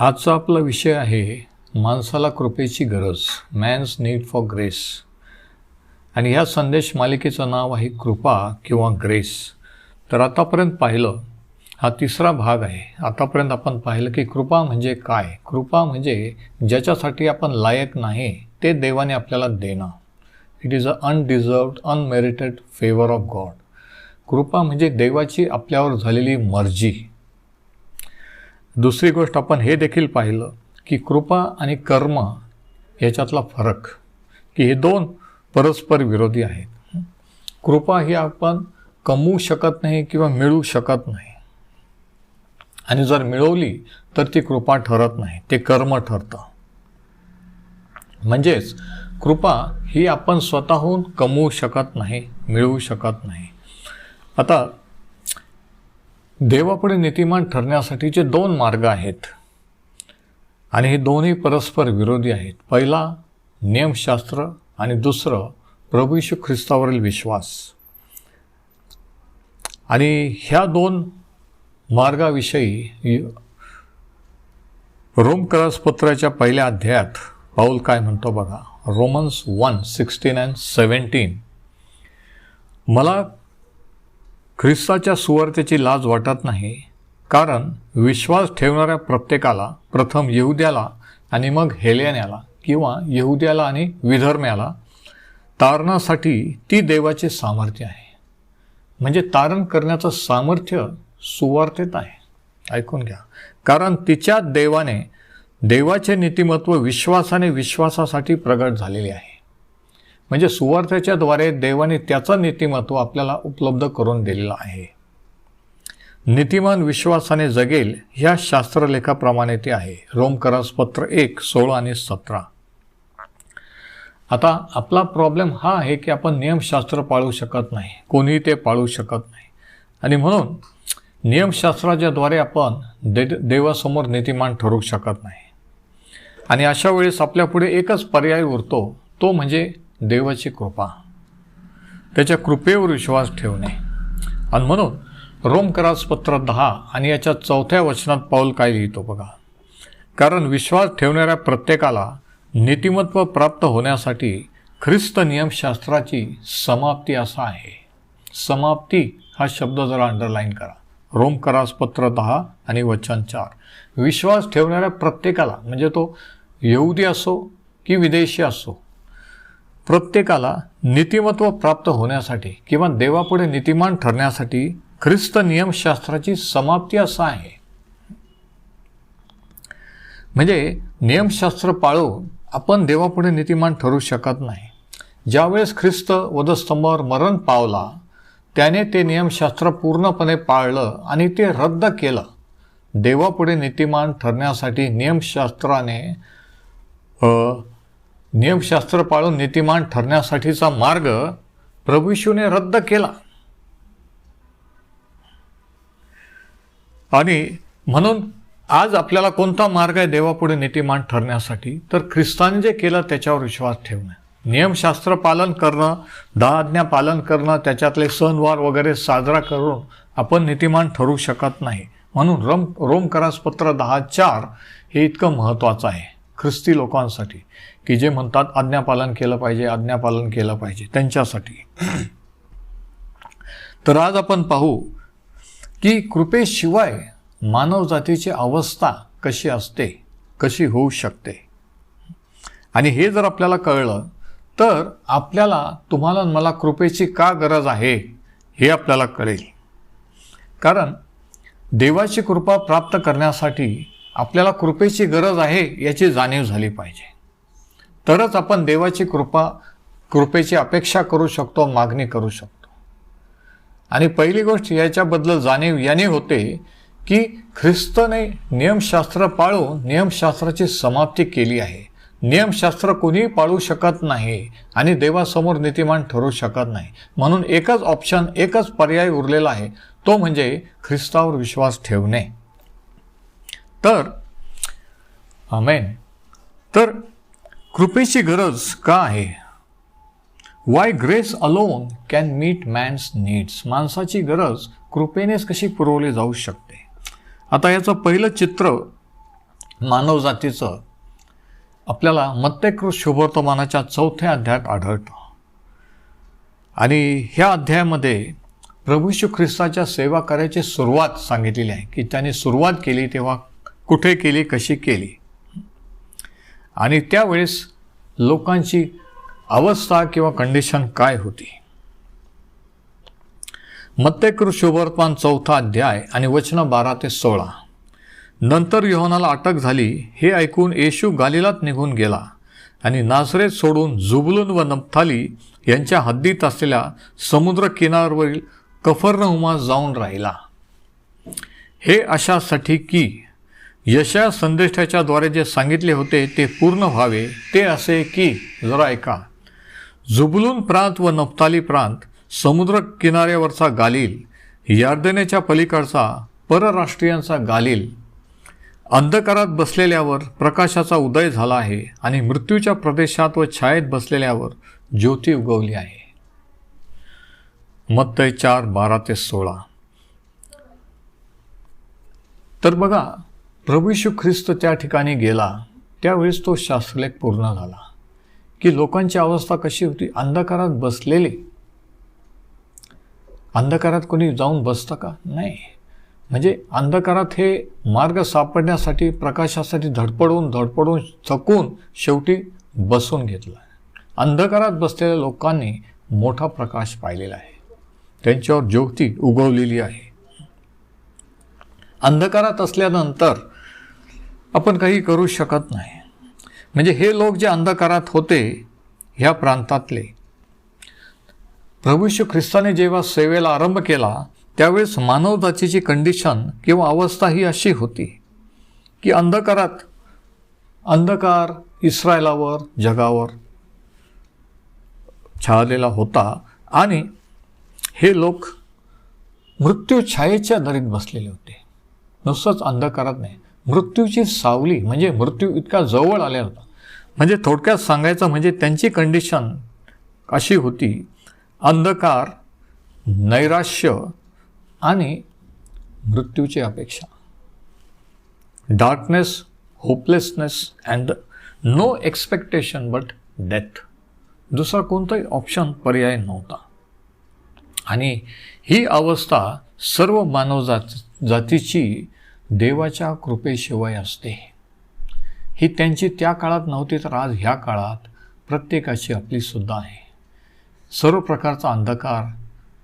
आजचा आपला विषय आहे माणसाला कृपेची गरज मॅन्स नीड फॉर ग्रेस आणि ह्या संदेश मालिकेचं नाव आहे कृपा किंवा ग्रेस तर आतापर्यंत पाहिलं हा तिसरा भाग आहे. आतापर्यंत आपण पाहिलं की कृपा म्हणजे काय? कृपा म्हणजे ज्याच्यासाठी आपण लायक नाही ते देवाने आपल्याला देणं. It is a undeserved unmerited favour of God कृपा म्हणजे देवाची आपल्यावर झालेली मर्जी. दुसरी गोष्ट आपण हे देखील पाहिलं की कृपा आणि कर्म याच्यातला फरक की हे दोन परस्पर विरोधी आहेत. कृपा ही आपण कमवू शकत नाही किंवा मिळू शकत नाही. आणि जर मिळवली तर ती कृपा ठरत नाही ते कर्म ठरतं. म्हणजेच कृपा ही आपण स्वतःहून कमवू शकत नाही मिळवू शकत नाही. आता देवापुढे नीतिमान ठरण्यासाठीचे दोन मार्ग आहेत. आणि हे दोन्ही परस्पर विरोधी आहेत. पहिला नियमशास्त्र आणि दुसरं प्रभू ख्रिस्तावरील विश्वास. आणि ह्या दोन मार्गाविषयी रोम पत्राच्या पहिल्या अध्यायात पाऊल काय म्हणतो बघा. Romans one sixteen and seventeen मला ख्रिस्ताच्या सुवार्तेची लाज वाटत नाही कारण विश्वास ठेवणाऱ्या प्रत्येकाला प्रथम येहुद्याला आणि मग हेल्यान्याला किंवा येहुद्याला आणि विधर्म्याला तारणासाठी ती देवाचे सामर्थ्य आहे. म्हणजे तारण करण्याचं सामर्थ्य सुवार्थेत आहे. ऐकून घ्या. कारण तिच्या देवाने देवाचे नीतिमत्व विश्वासाने विश्वासासाठी प्रगट झालेले आहे. म्हणजे सुवार्थ्याच्याद्वारे देवाने त्याचं नीतिमत्व आपल्याला उपलब्ध करून दिलेलं आहे. नीतिमान विश्वासाने जगेल ह्या शास्त्रलेखाप्रमाणे ते आहे. रोमकरास पत्र एक सोळा आणि सतरा. आता आपला प्रॉब्लेम हा आहे की आपण नियमशास्त्र पाळू शकत नाही. कोणीही ते पाळू शकत नाही. आणि म्हणून नियमशास्त्राच्याद्वारे आपण दे देवासमोर नीतिमान ठरू शकत नाही. आणि अशा वेळेस आपल्यापुढे एकच पर्याय उरतो तो म्हणजे देवाची कृपा. त्याच्या कृपेवर विश्वास ठेवणे. आणि म्हणून रोमकरास पत्र दहा आणि याच्या चौथ्या वचनात पाऊल काय लिहितो बघा. कारण विश्वास ठेवणाऱ्या प्रत्येकाला नीतिमत्व प्राप्त होण्यासाठी ख्रिस्त नियमशास्त्राची समाप्ती असा आहे. समाप्ती हा शब्द जरा अंडरलाईन करा. रोमकरास पत्र दहा आणि वचन चार. विश्वास ठेवणाऱ्या प्रत्येकाला म्हणजे तो यहुदी असो की विदेशी असो प्रत्येकाला नीतिमत्व प्राप्त होण्यासाठी किंवा देवापुढे नीतिमान ठरण्यासाठी ख्रिस्त नियमशास्त्राची समाप्ती असं आहे. म्हणजे नियमशास्त्र पाळून आपण देवापुढे नीतिमान ठरू शकत नाही. ज्यावेळेस ख्रिस्त वधस्तंभावर मरण पावला त्याने ते नियमशास्त्र पूर्णपणे पाळलं आणि ते रद्द केलं. देवापुढे नीतिमान ठरण्यासाठी नियमशास्त्राने नियमशास्त्र पाळून नीतिमान ठरण्यासाठीचा मार्ग प्रभूशूने रद्द केला. आणि म्हणून आज आपल्याला कोणता मार्ग आहे देवापुढे नीतिमान ठरण्यासाठी? तर ख्रिस्तान जे केलं त्याच्यावर विश्वास ठेवणं. नियमशास्त्र पालन करणं दहाज्ञा पालन करणं त्याच्यातले सणवार वगैरे साजरा करून आपण नीतिमान ठरू शकत नाही. म्हणून रम रोमकरास पत्र दहा चार हे इतकं महत्त्वाचं आहे. ख्रिस्ती लोकांसाठी की जे म्हणतात आज्ञापालन केलं पाहिजे आज्ञापालन केलं पाहिजे त्यांच्यासाठी. तर आज आपण पाहू की कृपेशिवाय मानवजातीची अवस्था कशी असते कशी होऊ शकते. आणि हे जर आपल्याला कळलं तर आपल्याला तुम्हाला मला कृपेची का गरज आहे हे आपल्याला कळेल. कारण देवाची कृपा प्राप्त करण्यासाठी आपल्याला कृपेची गरज आहे याची जाणीव झाली पाहिजे. तरच आपण देवाची कृपा कृपेची अपेक्षा करू शकतो मागणी करू शकतो. आणि पहिली गोष्ट याच्याबद्दल जाणीव याने होते की ख्रिस्तने नियमशास्त्र पाळून नियमशास्त्राची समाप्ती केली आहे. नियमशास्त्र कोणीही पाळू शकत नाही आणि देवासमोर नीतिमान ठरू शकत नाही. म्हणून एकच ऑप्शन एकच पर्याय उरलेला आहे. तो म्हणजे ख्रिस्तावर विश्वास ठेवणे. तर अमेन तर कृपेची गरज का आहे? Why grace alone can meet man's needs माणसाची गरज कृपेनेच कशी पुरवली जाऊ शकते? आता याचं पहिलं चित्र मानवजातीचं आपल्याला मत्यकृत शुभवर्तमानाच्या चौथ्या अध्यायात आढळतं. आणि ह्या अध्यायामध्ये प्रभू श्री ख्रिस्ताच्या सेवा कार्याची सुरुवात सांगितलेली आहे की त्याने सुरुवात केली तेव्हा कुठे केली कशी केली? आणि त्यावेळेस लोकांची अवस्था किंवा कंडिशन काय होती? मत्तेकृत शुभवर्तमान चौथा अध्याय आणि वचनं बारा ते सोळा. नंतर योहनाला अटक झाली हे ऐकून येशू गालिलात निघून गेला आणि नासरेत सोडून जुबलून व नप्थाली यांच्या हद्दीत असलेल्या समुद्र किनारवरील कफरनहुमा जाऊन राहिला. हे अशासाठी की यशा संदेष्टाच्याद्वारे जे सांगितले होते ते पूर्ण व्हावे ते असे की जरा ऐका. जुबलून प्रांत व नफ्ताली प्रांत समुद्र किनाऱ्यावरचा गालिल यार्दनेच्या पलीकडचा परराष्ट्रीयांचा गालिल. अंधकारात बसलेल्यावर प्रकाशाचा उदय झाला आहे आणि मृत्यूच्या प्रदेशात व छायेत बसलेल्यावर ज्योती उगवली आहे. मत्तय चार बारा ते सोळा. तर बघा प्रभू ख्रिस्त त्या ठिकाणी गेला त्यावेळेस तो शास्त्रलेख पूर्ण झाला. की लोकांची अवस्था कशी होती? अंधकारात बसलेले. अंधकारात कोणी जाऊन बसतं का? नाही. म्हणजे अंधकारात हे मार्ग सापडण्यासाठी प्रकाशासाठी धडपडून धडपडून चकून शेवटी बसून घेतला. अंधकारात बसलेल्या लोकांनी मोठा प्रकाश पाहिलेला आहे. त्यांच्यावर ज्योती उगवलेली आहे. अंधकारात असल्यानंतर आपण काही करू शकत नाही. म्हणजे हे लोक जे अंधकारात होते ह्या प्रांतातले. प्रभू श्री ख्रिस्ताने जेव्हा सेवेला आरंभ केला त्यावेळेस मानवजातीची कंडिशन किंवा अवस्था ही अशी होती की अंधकारात अंधकार इस्रायलावर जगावर छाळलेला होता आणि हे लोक मृत्यू छायेच्या दरीत बसलेले होते. नुसतंच अंधकारात नाही. मृत्यूची सावली म्हणजे मृत्यू इतका जवळ आल्या होता म्हणजे थोडक्यात सांगायचं म्हणजे त्यांची कंडिशन अशी होती अंधकार नैराश्य आणि मृत्यूची अपेक्षा. Darkness hopelessness and no expectation but death दुसरा कोणताही ऑप्शन पर्याय नव्हता. आणि ही अवस्था सर्व मानवजात जातीची देवाच्या कृपेशिवाय असते. ही त्यांची त्या काळात नव्हती तर आज ह्या काळात प्रत्येकाची आपली सुद्धा आहे. सर्व प्रकारचा अंधकार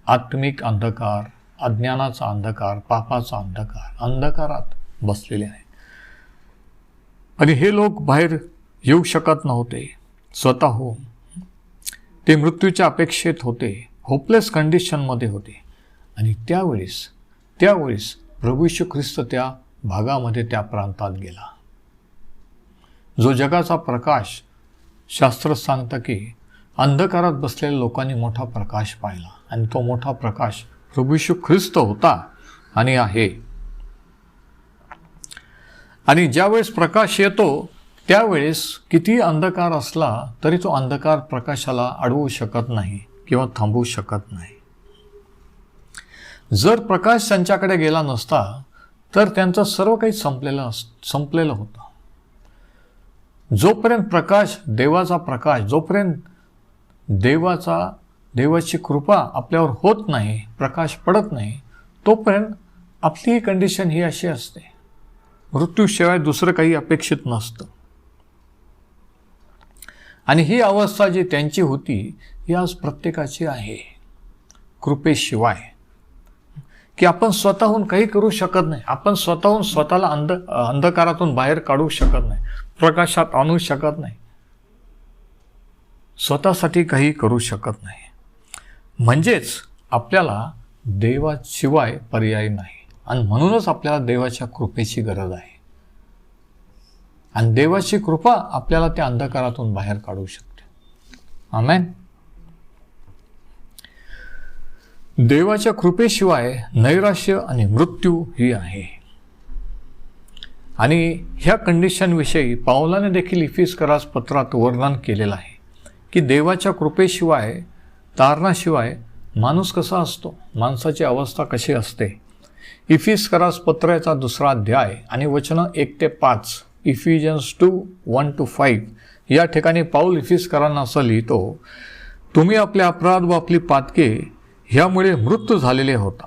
आत्मिक अंधकार अज्ञानाचा अंधकार पापाचा अंधकार अंधकारात बसलेले आहे आणि हे लोक बाहेर येऊ शकत नव्हते. स्वतःहून. ते मृत्यूच्या अपेक्षेत होते. होपलेस कंडिशनमध्ये होते. आणि त्यावेळेस त्यावेळेस प्रभू ख्रिस्त त्या भागामध्ये त्या प्रांतात गेला. जो जगाचा प्रकाश शास्त्र सांगतं की अंधकारात बसलेल्या लोकांनी मोठा प्रकाश पाहिला आणि तो मोठा प्रकाश प्रभू ख्रिस्त होता आणि आहे. आणि ज्यावेळेस प्रकाश येतो त्यावेळेस किती अंधकार असला तरी तो अंधकार प्रकाशाला अडवू शकत नाही किंवा थांबवू शकत नाही. जर प्रकाश त्यांच्याकडे गेला नसता तर त्यांचं सर्व काही संपलेलं अस संपलेलं होतं. जोपर्यंत प्रकाश देवाचा प्रकाश जोपर्यंत देवाचा देवाची कृपा आपल्यावर होत नाही प्रकाश पडत नाही तोपर्यंत आपली कंडिशन ही अशी असते. मृत्यूशिवाय दुसरं काही अपेक्षित नसतं. आणि ही अवस्था जी त्यांची होती ही आज प्रत्येकाची आहे. कृपेशिवाय. की आपण स्वतःहून काही करू शकत नाही. आपण स्वतःहून स्वतःला अंध अंधकारातून बाहेर काढू शकत नाही. प्रकाशात आणू शकत नाही. स्वतःसाठी काही करू शकत नाही. म्हणजेच आपल्याला देवाशिवाय पर्याय नाही. आणि म्हणूनच आपल्याला देवाच्या कृपेची गरज आहे. आणि देवाची कृपा आपल्याला त्या अंधकारातून बाहेर काढू शकते. आमेन देवाच्या कृपेशिवाय नैराश्य आणि मृत्यू ही आहे. आणि ह्या कंडिशनविषयी पावलाने देखील इफिसकरास पत्रात वर्णन केलेलं आहे की देवाच्या कृपेशिवाय तारणाशिवाय माणूस कसा असतो? माणसाची अवस्था कशी असते? इफिसकरास पत्राचा दुसरा अध्याय आणि वचनं एक ते पाच Ephesians two one two five या ठिकाणी पाऊल इफिसकरांना असं लिहितो तुम्ही आपले अपराध व आपली पातके ह्यामुळे मृत्यू झालेले होता.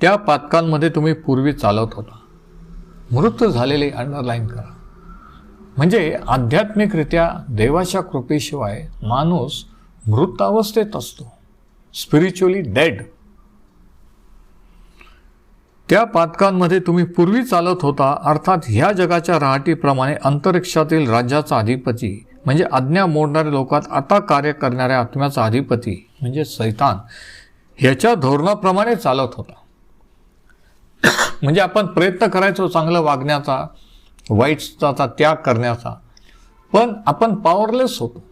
त्या पातकांमध्ये तुम्ही पूर्वी चालवत होता. मृत्यू झालेले अंडरलाईन करा. म्हणजे आध्यात्मिकरित्या देवाच्या कृपेशिवाय माणूस मृतावस्थेत असतो. स्पिरिच्युअली डेड त्या पातकांमध्ये तुम्ही पूर्वी चालत होता अर्थात ह्या जगाच्या रहाटीप्रमाणे अंतरिक्षातील राज्याचा अधिपती म्हणजे आज्ञा मोडणाऱ्या लोकात आता कार्य करणाऱ्या आत्म्याचा अधिपती म्हणजे सैतान ह्याच्या धोरणाप्रमाणे चालत होता. म्हणजे आपण प्रयत्न करायचो चांगलं वागण्याचा वाईटचा त्याग करण्याचा पण आपण पॉवरलेस होतो.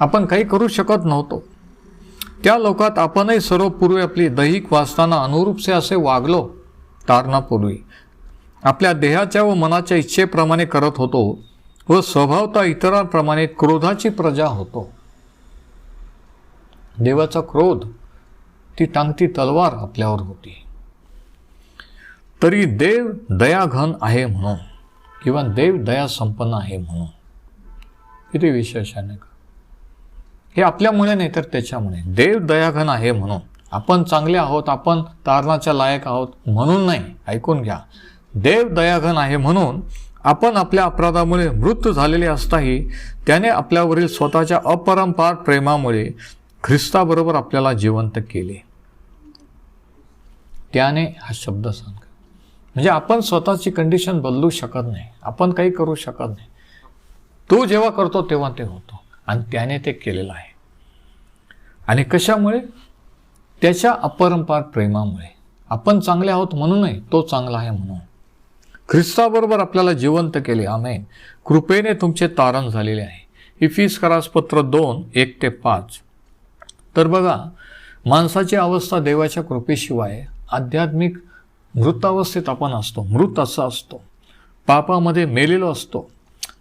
आपण काही करू शकत नव्हतो. त्या लोकात आपणही सर्व पूर्वी आपली दैहिक वाचताना अनुरूपसे असे वागलो तारणापूर्वी. आपल्या देहाच्या व मनाच्या इच्छेप्रमाणे करत होतो. व स्वभावता इतरांप्रमाणे क्रोधाची प्रजा होतो. देवाचा क्रोध ती टांगती तलवार आपल्यावर होती. तरी देव दयाघन आहे म्हणून किंवा देव दया संपन्न आहे म्हणून. किती विशेष आहे का? हे आपल्यामुळे नाही तर त्याच्यामुळे. देव दयाघन आहे म्हणून. आपण चांगले आहोत आपण तारणाच्या लायक आहोत म्हणून नाही ऐकून घ्या. देव दयाघन आहे म्हणून आपण आपल्या अपराधामुळे मृत झालेले असताही त्याने आपल्यावरील स्वतःच्या अपरंपार प्रेमामुळे ख्रिस्ताबरोबर आपल्याला जिवंत केले. त्याने हा शब्द सांग. म्हणजे आपण स्वतःची कंडिशन बदलू शकत नाही. आपण काही करू शकत नाही. तो जेव्हा करतो तेव्हा ते होतो. आणि त्याने ते केलेलं आहे. आणि कशामुळे? त्याच्या अपरंपार प्रेमामुळे. आपण चांगले आहोत म्हणूनही तो चांगला आहे म्हणून. ख्रिस्ताबरोबर आपल्याला जिवंत केले. आमेन. कृपेने तुमचे तारण झालेले आहे. इफिस करासपत्र दोन एक ते पाच. तर बघा माणसाची अवस्था देवाच्या कृपेशिवाय आध्यात्मिक मृतावस्थेत आपण असतो. मृत असा असतो. पापामध्ये मेलेलो असतो.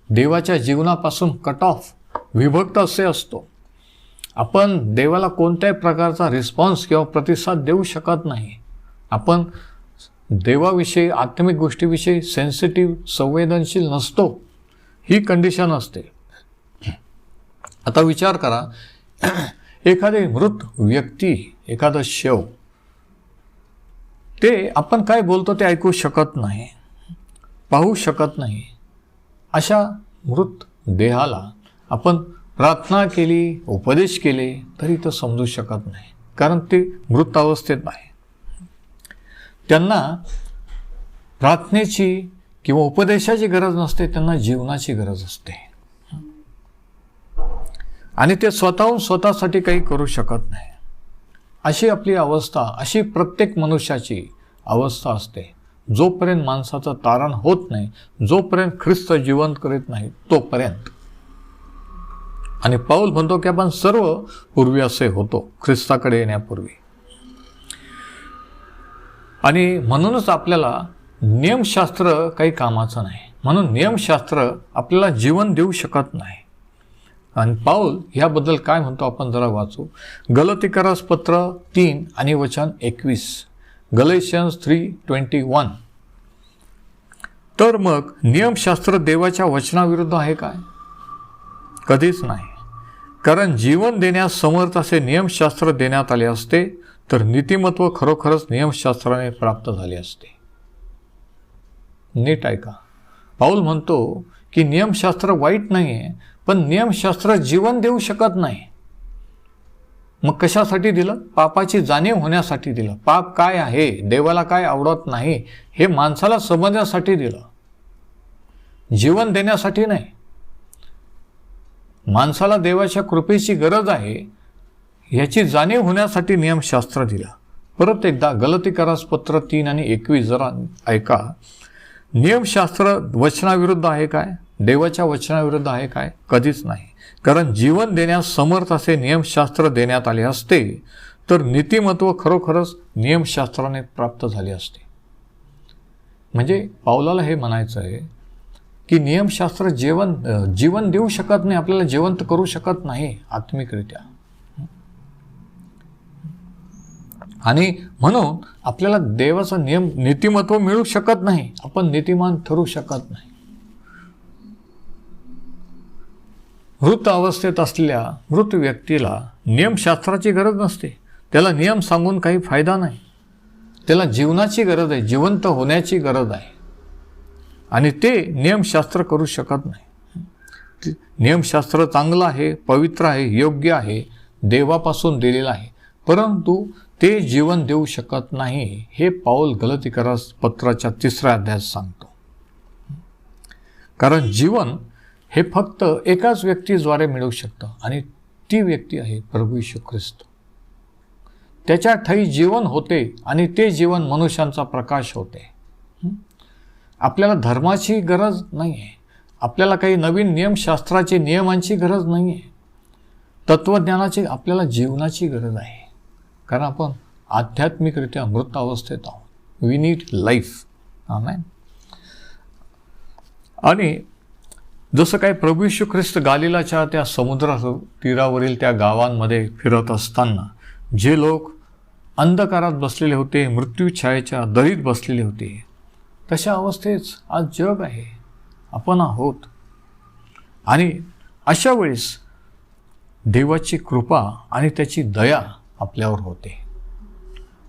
देवाच्या जीवनापासून कट ऑफ विभक्त असे असतो. आपण देवाला कोणत्याही प्रकारचा रिस्पॉन्स किंवा प्रतिसाद देऊ शकत नाही. आपण देवाविषयी आत्मिक गोष्टीविषयी सेन्सिटिव्ह संवेदनशील नसतो ही कंडिशन असते. आता विचार करा एखादी मृत व्यक्ती एखादं शव ते आपण काय बोलतो ते ऐकू शकत नाही पाहू शकत नाही. अशा मृत देहाला आपण प्रार्थना केली उपदेश केले तरी तो समजू शकत नाही. कारण ते मृत अवस्थेत आहे. त्यांना प्रार्थनेची किंवा उपदेशाची गरज नसते त्यांना जीवनाची गरज असते. आणि ते स्वतःहून स्वतःसाठी काही करू शकत नाही. अशी आपली अवस्था अशी प्रत्येक मनुष्याची अवस्था असते. जोपर्यंत माणसाचं तारण होत नाही जोपर्यंत ख्रिस्त जिवंत करीत नाही तोपर्यंत. आणि पाऊल म्हणतो की आपण सर्व पूर्वी असे होतो ख्रिस्ताकडे येण्यापूर्वी. आणि म्हणूनच आपल्याला नियमशास्त्र काही कामाचं नाही. म्हणून नियमशास्त्र आपल्याला जीवन देऊ शकत नाही. आणि पाऊल ह्याबद्दल काय म्हणतो आपण जरा वाचू. गलतिकारास पत्र तीन आणि वचन एकवीस. गलेशियन्स थ्री ट्वेंटी वन तर मग नियमशास्त्र देवाच्या वचनाविरुद्ध आहे काय? कधीच नाही. कारण जीवन देण्यास समर्थ असे नियमशास्त्र देण्यात आले असते तर नीतिमत्व खरोखरच नियमशास्त्राने प्राप्त झाले असते. नीट ऐका. पाऊल म्हणतो की नियमशास्त्र वाईट नाही आहे पण नियमशास्त्र जीवन देऊ शकत नाही. मग कशासाठी दिलं? पापाची जाणीव होण्यासाठी दिलं. पाप काय आहे? देवाला काय आवडत नाही? हे माणसाला समजण्यासाठी दिलं. जीवन देण्यासाठी नाही. माणसाला देवाच्या कृपेची गरज आहे ह्याची जाणीव होण्यासाठी नियमशास्त्र दिला. परत एकदा गलती पत्र तीन आणि एकवीस जरा ऐका. नियमशास्त्र वचनाविरुद्ध आहे काय? देवाच्या वचनाविरुद्ध आहे काय? कधीच नाही. कारण जीवन देण्यास समर्थ असे नियमशास्त्र देण्यात आले असते तर नीतिमत्व खरोखरच नियमशास्त्राने प्राप्त झाले असते. म्हणजे पावलाला हे म्हणायचं आहे की नियमशास्त्र जेवण जीवन देऊ शकत नाही आपल्याला जिवंत करू शकत नाही आत्मिकरित्या. आणि म्हणून आपल्याला देवाचा नियम नीतिमत्व मिळू शकत नाही. आपण नीतिमान ठरू शकत नाही. मृत अवस्थेत असलेल्या मृत व्यक्तीला नियमशास्त्राची गरज नसते. त्याला नियम सांगून काही फायदा नाही. त्याला जीवनाची गरज आहे जिवंत होण्याची गरज आहे. आणि ते नियमशास्त्र करू शकत नाही. नियमशास्त्र चांगलं आहे पवित्र आहे योग्य आहे देवापासून दिलेलं आहे. परंतु ते जीवन देऊ शकत नाही हे पाऊल गलतीकरा पत्राच्या तिसऱ्या अध्यायात सांगतो. कारण जीवन हे फक्त एकाच व्यक्तीद्वारे मिळू शकतं आणि ती व्यक्ती आहे प्रभू यशू ख्रिस्त. त्याच्या ठाई जीवन होते आणि ते जीवन मनुष्यांचा प्रकाश होते. आपल्याला धर्माची गरज नाही आहे आपल्याला काही नवीन नियमशास्त्राची नियमांची गरज नाही आहे तत्त्वज्ञानाची आपल्याला जीवनाची गरज आहे. कारण आपण आध्यात्मिकरित्या मृत अवस्थेत आहोत. वी नीड लाईफ आमेन आणि जसं काय प्रभू ख्रिस्त गालिलाच्या त्या समुद्र तीरावरील त्या गावांमध्ये फिरत असताना जे लोक अंधकारात बसलेले होते मृत्यूछायेच्या दरीत बसलेले होते तशा अवस्थेच आज जग आहे. आपण आहोत. आणि अशा वेळेस देवाची कृपा आणि त्याची दया आपल्यावर होते.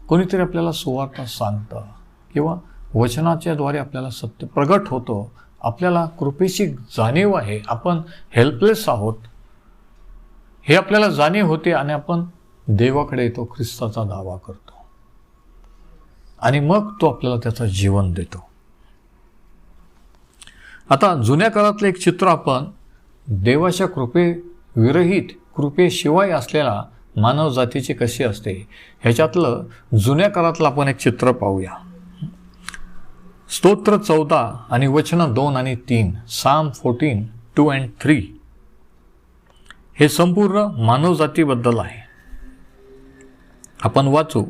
कोणीतरी आपल्याला सुवार्ता सांगतं किंवा वचनाच्याद्वारे आपल्याला सत्य प्रगट होतो. आपल्याला कृपेची जाणीव आहे. आपण हेल्पलेस आहोत. हे आपल्याला जाणीव होते आणि आपण देवाकडे येतो ख्रिस्ताचा दावा करतो. आणि मग तो आपल्याला त्याचं जीवन देतो. आता जुन्या काळातलं एक चित्र आपण देवाच्या कृपे विरहित कृपेशिवाय असलेला मानव जातीची कशी असते? ह्याच्यातलं जुन्या काळातलं आपण एक चित्र पाहूया. स्तोत्र चौदा आणि वचन दोन आणि तीन Psalm fourteen two and three हे संपूर्ण मानवजातीबद्दल आहे. आपण वाचू.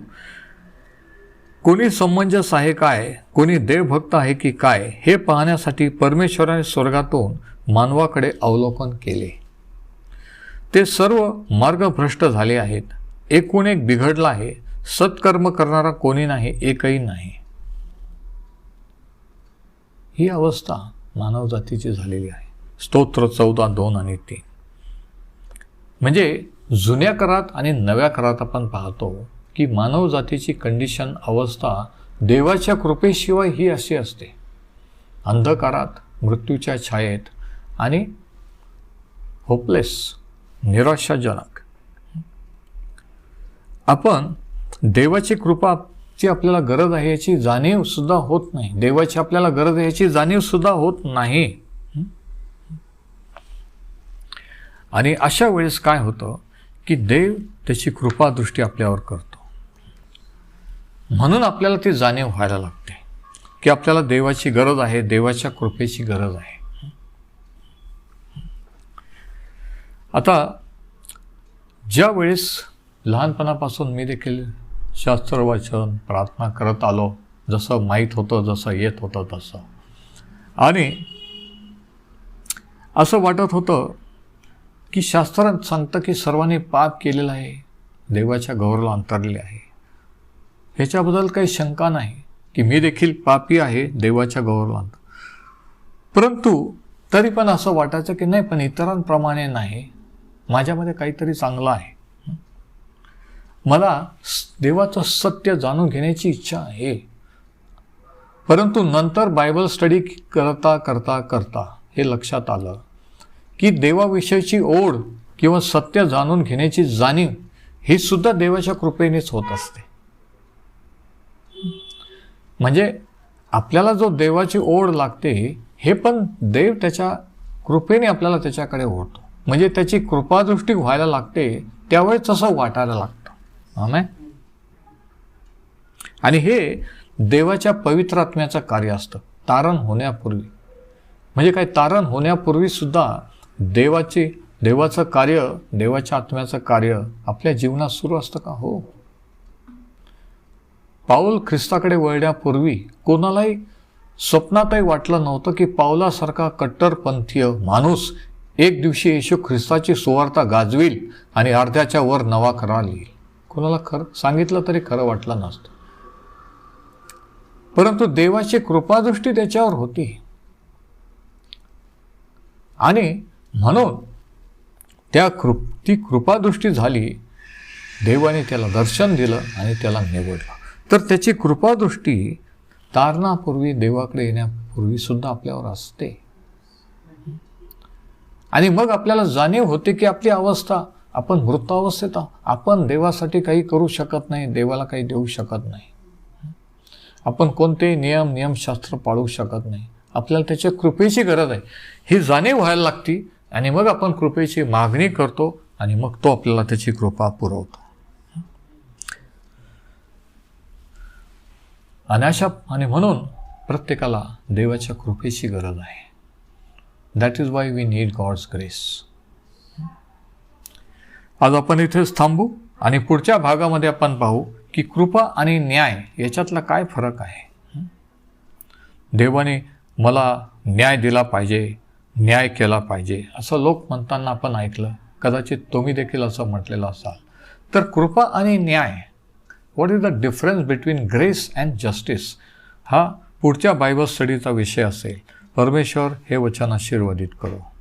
कोणी समंजस आहे काय? कोणी देवभक्त आहे की काय? हे पाहण्यासाठी परमेश्वराने स्वर्गातून मानवाकडे अवलोकन केले. ते सर्व मार्गभ्रष्ट झाले आहेत. एकूण एक बिघडला आहे. सत्कर्म करणारा कोणी नाही एकही नाही. ही अवस्था मानवजातीची झालेली आहे. स्तोत्र चौदा दोन आणि तीन. म्हणजे जुन्या करात आणि नव्या करात आपण पाहतो की मानवजातीची कंडिशन अवस्था देवाच्या कृपेशिवाय ही अशी असते. अंधकारात मृत्यूच्या छायेत आणि होपलेस निराशाजनक. आपण देवाची कृपाची आपल्याला गरज आहे याची जाणीव सुद्धा होत नाही. देवाची आपल्याला गरज आहे याची जाणीव सुद्धा होत नाही. आणि अशा वेळेस काय होतं की देव त्याची कृपादृष्टी आपल्यावर करतो. म्हणून आपल्याला ती जाणीव व्हायला लागते की आपल्याला देवाची गरज आहे देवाच्या कृपेची गरज आहे. आता ज्या वेळेस लहानपणापासून मी देखील शास्त्र वाचन प्रार्थना करत आलो जसं माहीत होतं जसं येत होतं तसं. आणि असं वाटत होतं की शास्त्रात सांगतं की सर्वांनी पाप केलेलं आहे देवाच्या गौरवला अंतरले आहे. ह्याच्याबद्दल काही शंका नाही की मी देखील पापी आहे देवाच्या गौरवला अंतर. परंतु तरी पण असं वाटायचं की नाही पण इतरांप्रमाणे नाही. माझ्यामध्ये काहीतरी चांगलं आहे. मला देवाचं सत्य जाणून घेण्याची इच्छा आहे. परंतु नंतर बायबल स्टडी करता करता करता हे लक्षात आलं की देवाविषयीची ओढ किंवा सत्य जाणून घेण्याची जाणीव ही सुद्धा देवाच्या कृपेनेच होत असते. म्हणजे आपल्याला जो देवाची ओढ लागते हे पण देव त्याच्या कृपेने आपल्याला त्याच्याकडे ओढतो. म्हणजे त्याची कृपादृष्टी व्हायला लागते त्यावेळेस तसं वाटायला लागतं. आणि हे देवाच्या पवित्र आत्म्याचं कार्य असतं. तारण होण्यापूर्वी. म्हणजे काय? तारण होण्यापूर्वी सुद्धा देवाची देवाचं कार्य देवाच्या आत्म्याचं कार्य आपल्या जीवनात सुरू असतं का? हो. पाऊल ख्रिस्ताकडे वळण्यापूर्वी कोणालाही स्वप्नातही वाटलं नव्हतं की पावलासारखा कट्टरपंथीय माणूस एक दिवशी येशू ख्रिस्ताची सुवार्ता गाजवेल आणि अर्ध्याच्या वर नवा करा येईल कोणाला खरं सांगितलं तरी खरं वाटलं नसतं. परंतु देवाची कृपादृष्टी त्याच्यावर होती. आणि म्हणून त्या कृप ती कृपादृष्टी झाली देवाने त्याला दर्शन दिलं आणि त्याला निवडलं. तर त्याची कृपादृष्टी तारणापूर्वी देवाकडे येण्यापूर्वी सुद्धा आपल्यावर असते. आणि मग आपल्याला जाणीव होते की आपली अवस्था आपण मृतावस्थेत आहोत. आपण देवासाठी काही करू शकत नाही देवाला काही देऊ शकत नाही. आपण कोणतेही नियम नियमशास्त्र पाळू शकत नाही. आपल्याला त्याच्या कृपेची गरज आहे. ही जाणीव व्हायला लागती आणि मग आपण कृपेची मागणी करतो आणि मग तो आपल्याला त्याची कृपा पुरवतो. आणि अशा आणि म्हणून प्रत्येकाला देवाच्या कृपेची गरज आहे. That is why we need God's grace आज आपण इथेच थांबू आणि पुढच्या भागामध्ये आपण पाहू की कृपा आणि न्याय याच्यातला काय फरक आहे. देवाने मला न्याय दिला पाहिजे न्याय केला पाहिजे असं लोक म्हणताना आपण ऐकलं. कदाचित तुम्ही देखील असं म्हटलेलं असाल. तर कृपा आणि न्याय what is the difference between grace and justice हा पुढच्या बायबल स्टडीचा विषय असेल. परमेश्वर हे वचन आशीर्वादित करो.